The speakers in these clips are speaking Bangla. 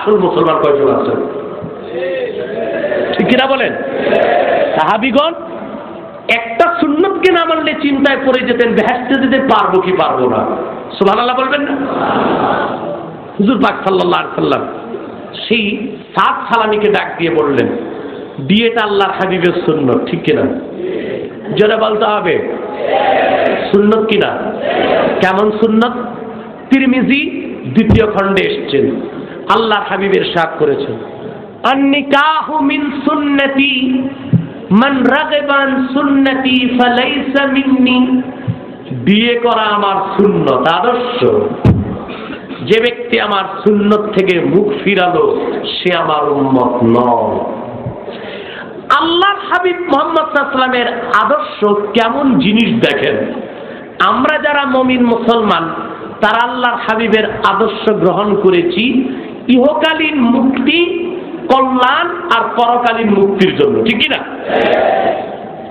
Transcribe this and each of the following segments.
আসল মুসলমান কয়জন আছেন? ঠিক কিনা বলেন? সাহাবিগণ, একটা সুন্নতকে না মানলে চিন্তায় পড়ে যেতেন বেহেস্তে যেতে পারব কি পারব না। সুবহানাল্লাহ বলবেন না? হুজুর পাক আলাইহি সাল্লাম সেই সাত সালামিকে ডাক দিয়ে বললেন, বিয়েটা আল্লাহর হাবিবের সুন্নত, ঠিক কিনা? জোরে বলতে হবে, সুন্নত কিনা? কেমন সুন্নত? তিরমিজি, দ্বিতীয় খণ্ডে এসছেন। আল্লাহর হাবিবের সাথ করেছেন। আন্নিকাহু মিন সুন্নতি, মান রাগিবান সুন্নতি ফালাইসা মিন্নি। বিয়ে করা আমার সুন্নত আদর্শ। যে ব্যক্তি আমার সুন্নত থেকে মুখ ফিরালো, সে আমার উন্মত নয়। আল্লাহর হাবিব মোহাম্মদ সাল্লামের আদর্শ কেমন জিনিস দেখেন? আমরা যারা মমিন মুসলমান, তারা আল্লাহর হাবিবের আদর্শ গ্রহণ করেছি ইহকালীন মুক্তি, কল্যাণ আর পরকালীন মুক্তির জন্য, ঠিক না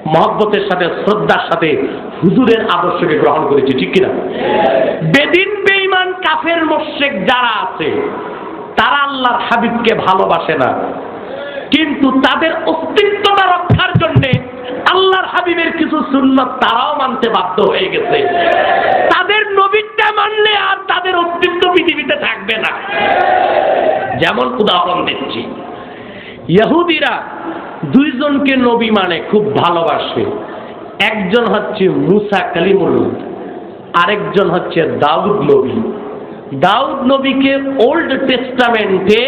মহব্বতের সাথে, শ্রদ্ধার সাথে হুজুরের আদর্শকে গ্রহণ করেছি, ঠিক কিনা? বেদিন বেঈমান কাফের মোশেক যারা আছে, তারা আল্লাহর হাবিবকে ভালোবাসে না। কিন্তু তাদের অস্তিত্বটা রক্ষার জন্য আল্লাহর হাবিবের কিছু সুন্নত তারাও মানতে বাধ্য হয়ে গেছে। তাদের নবীনটা মানলে আর তাদের অস্তিত্ব পৃথিবীতে থাকবে না। যেমন উদাহরণ দিচ্ছি। ইহুদিরা দুইজনকে নবী মানে খুব ভালোবাসে। একজন হচ্ছে মুসা কালিমুল আরেকজন হচ্ছে দাউদ নবী। দাউদ নবীকে ওল্ড টেস্টামেন্টে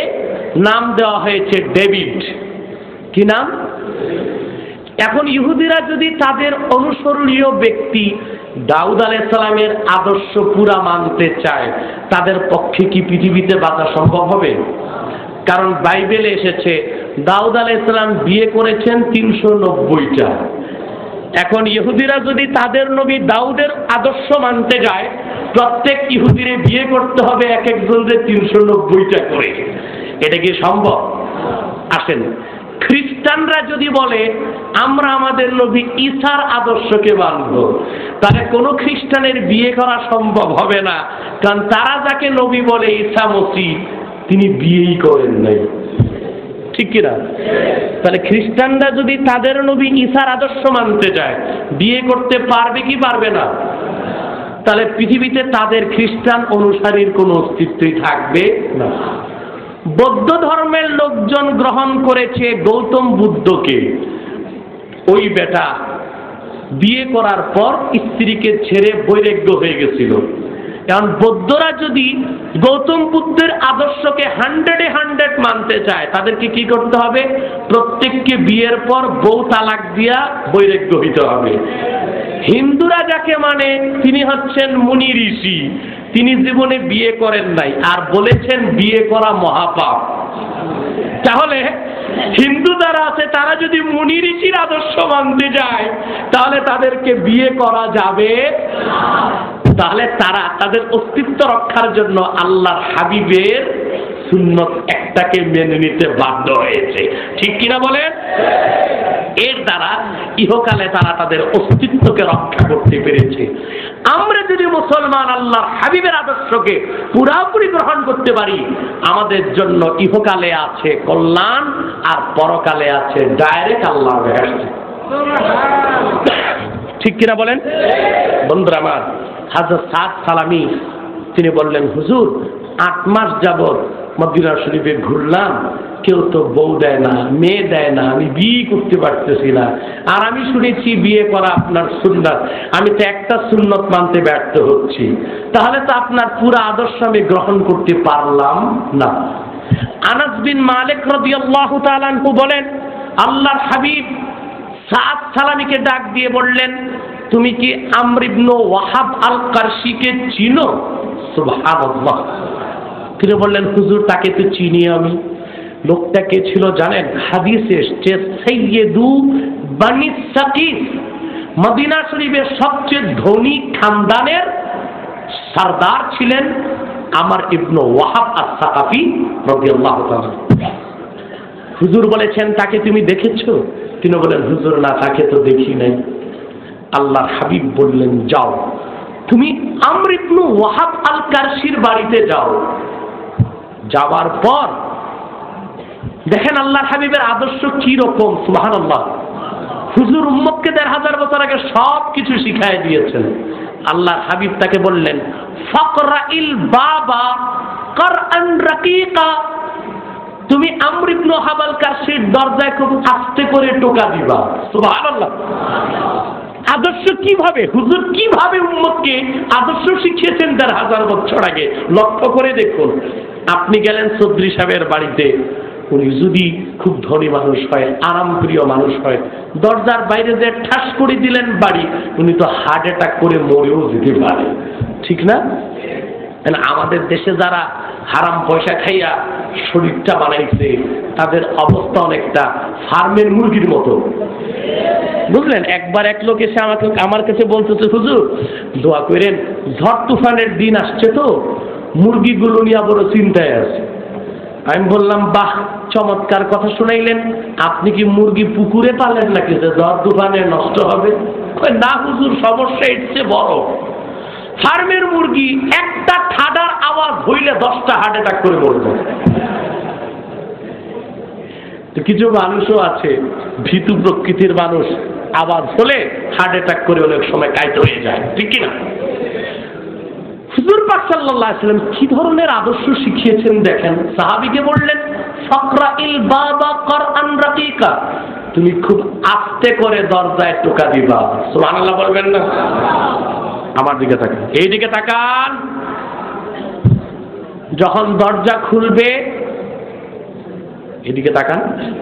নাম দেওয়া হয়েছে ডেভিড। কি নাম? এখন ইহুদিরা যদি তাদের অনুসরণীয় ব্যক্তি দাউদ আলাইসালামের আদর্শ পুরা মানতে চায়, তাদের পক্ষে কি পৃথিবীতে বাঁচা সম্ভব হবে? কারণ বাইবেলে এসেছে, দাউদ আলাইসালাম বিয়ে করেছেন তিনশো নব্বইটা। এখন ইহুদিরা যদি তাদের নবী দাউদের আদর্শ মানতে যায়, প্রত্যেক ইহুদিরে বিয়ে করতে হবে এক একজনদের তিনশো নব্বইটা করে। এটা কি সম্ভব? আসেন। খ্রিস্টানরা যদি বলে, আমরা আমাদের নবী ঈসার আদর্শকে মানব তাহলে কোনো খ্রিস্টানের বিয়ে করা সম্ভব হবে না। কারণ তারা যাকে নবী বলে ঈসা মসি, তিনি বিয়েই করেন নাই। ঠিক কিনা তাহলে খ্রিস্টানরা যদি তাদের নবী ঈসার আদর্শ মানতে চায় বিয়ে করতে পারবে কি পারবে না? তাহলে পৃথিবীতে তাদের খ্রিস্টান অনুসারীর কোনো অস্তিত্বই থাকবে না। বৌদ্ধ ধর্মের লোকজন গ্রহণ করেছে গৌতম বুদ্ধকে। ওই বেটা বিয়ে করার পর স্ত্রীকে ছেড়ে বৈরাগ্য হয়ে গেছিল। কারণ বৌদ্ধরা যদি গৌতম বুদ্ধের আদর্শকে হান্ড্রেডে হান্ড্রেড মানতে চায়, তাদেরকে কি করতে হবে? প্রত্যেককে বিয়ের পর বউ তালাক দিয়া বৈরাগ্য হইতে হবে। হিন্দুরা যাকে মানে তিনি হচ্ছেন মুনি ঋষি। তিনি জীবনে বিয়ে করেন নাই, আর বলেছেন বিয়ে করা মহাপাপ। তাহলে, হিন্দু যারা আছে, তারা যদি মুনি ঋষির আদর্শ মানতে যায়, তাহলে তাদেরকে বিয়ে করা যাবে তাহলে তারা তাদের অস্তিত্ব রক্ষার জন্য আল্লাহর হাবিবের সুন্নত একটাকে মেনে নিতে বাধ্য হয়েছে। ঠিক কিনা বলেন? এর দ্বারা ইহকালে তারা তাদের অস্তিত্বকে রক্ষা করতে পেরেছে। আমরা যদি মুসলমান আল্লাহ হাবিবের আদর্শকে পুরাপুরি গ্রহণ করতে পারি, আমাদের জন্য ইহকালে আছে কল্যাণ আর পরকালে আছে ডাইরেক্ট আল্লাহ ঠিক কিনা বলেন? বন্ধুরা আমার হাজার সাত সালামি, তিনি বললেন, হুজুর, আট মাস যাবত মদিনা শরীফে ঘুরলাম। কেউ তো বউ দেয় না, মেয়ে দেয় না, আমি বিয়ে করতে পারতেছি না। আর আমি শুনেছি বিয়ে করা আপনার সুন্নত, আমি তো একটা সুন্নত মানতে ব্যর্থ হচ্ছি। তাহলে তো আপনার পুরো আদর্শ আমি গ্রহণ করতে পারলাম না। আনাস বিন মালিক রাদিয়াল্লাহু তাআলা আনহু বলেন, আল্লাহর হাবিব সাত সালামিকে ডাক দিয়ে বললেন, তুমি কি আমরিবনু ওয়াহাব আল কারশিকে চিনো? সুবহানাল্লাহ। তিনি বললেন, হুজুর, তাকে তো চিনি আমি। লোকটা কে ছিল জানেন? হাদিসে সৈয়দু বানি সাকিফ। মদিনা শরীফের সবচেয়ে ধনী খানদানের সর্দার ছিলেন আমার ইবনু ওয়াহাব আস-সাকাফি রাদিয়াল্লাহু হুজুর বলেছেন, তাকে তুমি দেখেছ? তিনি বলেন, হুজুর, না, তাকে তো দেখি নাই। আল্লাহর হাবিব বললেন, যাও, তুমি আমর ইবনু ওয়াহাব আল কারশির বাড়িতে যাও। যাওয়ার পর দেখেন আল্লাহ হাবিবের আদর্শ কি রকম? সুবাহান আল্লাহ হুজুর উম্মতকে দেড় হাজার বছর আগে সব কিছু শিখাই দিয়েছেন। আল্লাহ হাবিব তাকে বললেন ফকরা ইল বাবা কর রাকিকা। তুমি আমরিবনু হাবাল কাশির দরজায় খুব আস্তে করে টোকা দিবা। সুবহানাল্লাহ। আদর্শ কীভাবে? হুজুর কীভাবে উম্মতকে আদর্শ শিখিয়েছেন দেড় হাজার বছর আগে? লক্ষ্য করে দেখুন। আপনি গেলেন চৌধুরী সাহেবের বাড়িতে। উনি যদি খুব ধনী মানুষ হয়, আরামপ্রিয় মানুষ হয়, দরজার বাইরে যে ঠাস করে দিলেন বাড়ি, উনি তো হার্ট অ্যাটাক করে মরেও যেতে পারে। ঠিক না? আমাদের দেশে যারা হারাম পয়সা খাইয়া শরীরটা বানাইছে, তাদের অবস্থা অনেকটা ফার্মের মুরগির মতো। বুঝলেন? একবার এক লোক এসে আমাকে, আমার কাছে বলতেছে, হুজুর, দোয়া করেন, ঝড় তুফানের দিন আসছে তো, মুরগিগুলো নিয়ে বড় চিন্তায় আছে। আমি বললাম, বাহ, চমৎকার কথা শুনাইলেন। আপনি কি মুরগি পুকুরে পালেন নাকি? যে দর তুফানে নষ্ট হবে। না হুজুর, সমস্যা চেয়ে বড়। ফার্মের মুরগি একটা ঠাডার আওয়াজ হইলে দশটা হার্ট অ্যাটাক করে তো কিছু মানুষও আছে, ভীতু প্রকৃতির মানুষ। আওয়াজ হলে হার্ট অ্যাটাক করে অনেক সময় কাইতে হয়ে যায়। ঠিক কিনা? পাক সাল্লাম কি ধরনের আদর্শ শিখিয়েছেন দেখেন? সাহাবীকে বললেন ফকরা ইল বাবা করআন রাকিকা। তুমি খুব আস্তে করে দরজায় টোকা দিবা। সুবহানাল্লাহ বলবেন না। আমার দিকে তাকান। এই দিকে তাকান। যখন দরজা খুলবে, এদিকে তাকান।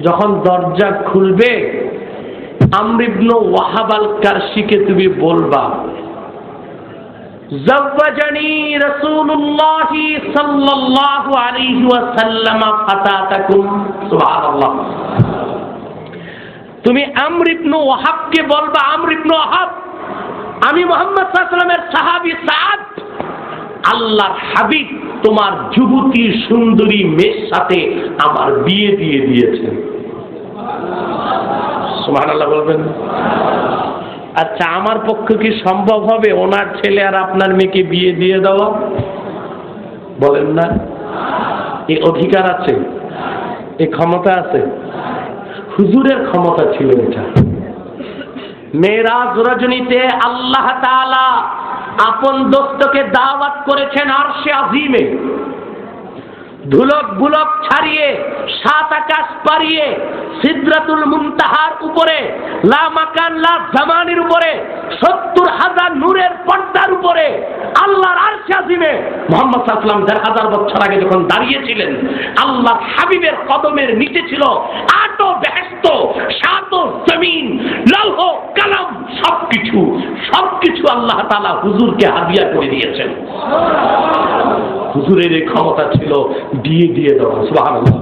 যখন দরজা খুলবে, আমরিবনু ওয়াহাবাল কারশিকে তুমি বলবা زوجني رسول الله صلى الله عليه وسلم فتاتكم سبحان الله তুমি আমর ইবনু ওয়াহাবকে বলবা আমর ইবনু ওয়াহাব আমি মোহাম্মদ সাল্লামের সাহাবী সাদ আল্লাহর হাবিব তোমার যুবতী সুন্দরী মেয়ের সাথে আমার বিয়ে দিয়ে দিয়েছেন সুবহানাল্লাহ বলবেন আচ্ছা আমার পক্ষে কি সম্ভব হবে? ওনার ছেলে আর আপনার মেয়েকে বিয়ে দিয়ে দেওয়া? বলেন না। এই অধিকার আছে? এই ক্ষমতা আছে? হুজুরের ক্ষমতা ছিল এটা। মেয়েরাজ রজনীতে আল্লাহ তাআলা আপন দোস্তকে দাওয়াত করেছেন আর সে আজিমে। ধুলক বুলক ছাড়িয়ে, সাত আকাশ পাড়িয়ে, সিদ্রাতুল মুনতাহার উপরে, লা মাকান, লা জামানের উপরে, সত্তর হাজার নূরের পর্দার উপরে, আল্লাহর আরশে আজিমে। মোহাম্মদ সাল্লাম দেড় হাজার বছর আগে যখন দাঁড়িয়েছিলেন আল্লাহ হাবিবের কদমের নিচে ছিল আটো বেহেস্ত সাত জমিন, লৌহ, কালাম, সবকিছু সবকিছু আল্লাহ তালা হুজুরকে হাদিয়া করে দিয়েছেন। হুজুরের এই ক্ষমতা ছিল, দিয়ে দিয়ে দেওয়া। সুবাহান আল্লাহ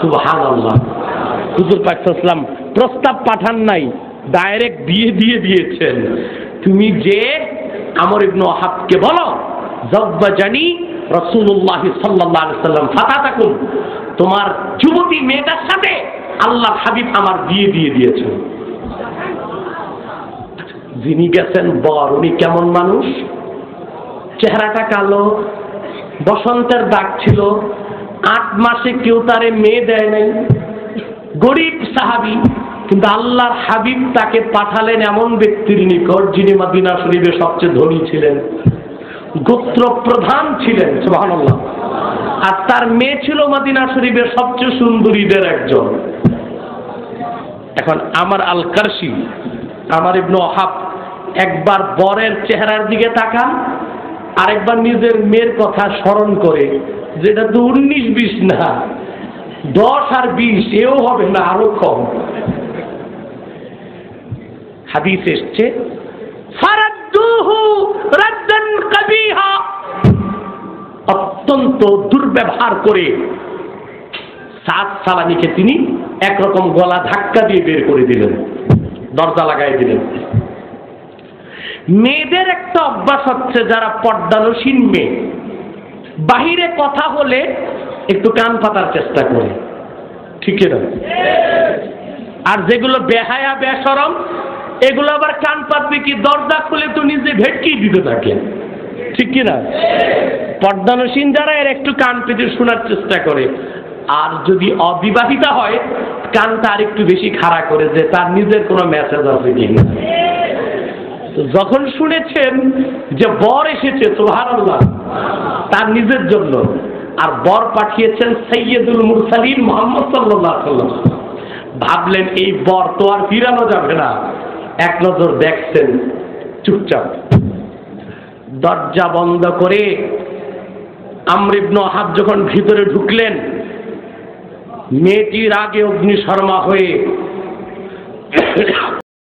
সুবাহান আল্লাহ হুজুর পাকসাল্লাম প্রস্তাব পাঠান নাই, ডাইরেক্ট বিয়ে দিয়ে দিয়েছেন। তুমি যে আমর ইবনু ওয়াহাবকে বলো, জব্বা জানি রসুল্লাহ সাল্লাহ সাল্লাম ফাতা থাকুন। তোমার যুবতী মেয়েটার সাথে আল্লাহ হাবিব আমার বিয়ে দিয়ে দিয়েছেন। যিনি গেছেন বর, উনি কেমন মানুষ? চেহারাটা কালো বসন্তের দাগ ছিল। আট মাসে কেউ তারে মেয়ে দেয় নাই। গরিব সাহাবি, কিন্তু আল্লাহর হাবিব তাকে পাঠালেন এমন ব্যক্তির নিকট, যিনি মাদিনা শরীফে সবচেয়ে ধনী ছিলেন। গোত্র প্রধান ছিলেন, সুবহানাল্লাহ। আর তার মেয়ে ছিল মাদিনা শরীফের সবচেয়ে সুন্দরীদের একজন। এখন আমার আল কারসি আমার ইবনু ওহাব, একবার বরের চেহারার দিকে তাকান। আরেকবার নিজের মেয়ের কথা স্মরণ করে, যেটা তো উনিশ বিশ না, দশ আর বিশ, এও হবে না, আরও কম। হাদিস এসছে অত্যন্ত দুর্ব্যবহার করে সাত সালামিকে তিনি একরকম গলা ধাক্কা দিয়ে বের করে দিলেন, দরজা লাগাই দিলেন। মেয়েদের একটা অভ্যাস হচ্ছে যারা পর্দানসীন মেয়ে। বাহিরে কথা হলে একটু কান পাতার চেষ্টা করে। ঠিক আর যেগুলো বেহায়া, বেসরম, এগুলো আবার কান পাতবে কি? দরজা খুলে তো নিজে ভেটকি দিতে থাকে। ঠিক কিনা? পর্দানসীন যারা, এর একটু কান পেতে শোনার চেষ্টা করে। আর যদি অবিবাহিতা হয়, কানটা আর একটু বেশি খাড়া করে যে তার নিজের কোনো মেসেজ আছে কিনা। তো যখন শুনেছেন যে বর এসেছে, সুবহানাল্লাহ, তার নিজের জন্য। আর বর পাঠিয়েছেন সৈয়দুল মুরসালিন মোহাম্মদ সাল্লাল্লাহু আলাইহি ওয়াসাল্লাম। ভাবলেন, এই বর তো আর ফিরানো যাবে না। এক নজর দেখছেন, চুপচাপ। দরজা বন্ধ করে আমরিবন হাত যখন ভিতরে ঢুকলেন, মেয়েটির আগে অগ্নিশর্মা হয়ে